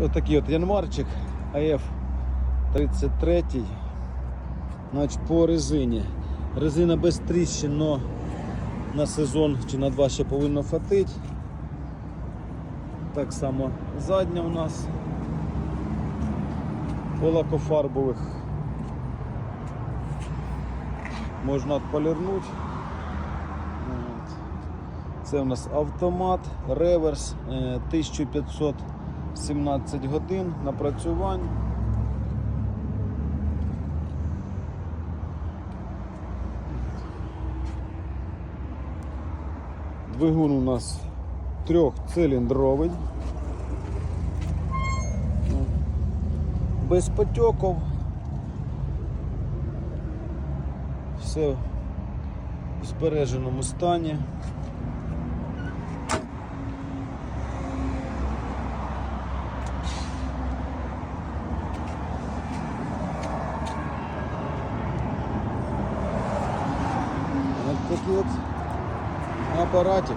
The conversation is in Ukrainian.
Ось такий от янмарчик АФ-33. Значить, По резині. Резина без тріщин, але на сезон чи на два ще повинно фатити. Так само задня у нас по лакофарбових можна полірнути. Це у нас автомат, реверс 1500. 17 годин напрацювань. Двигун у нас трьохциліндровий. Без потьоків. Все в збереженому стані. Такий от апаратик.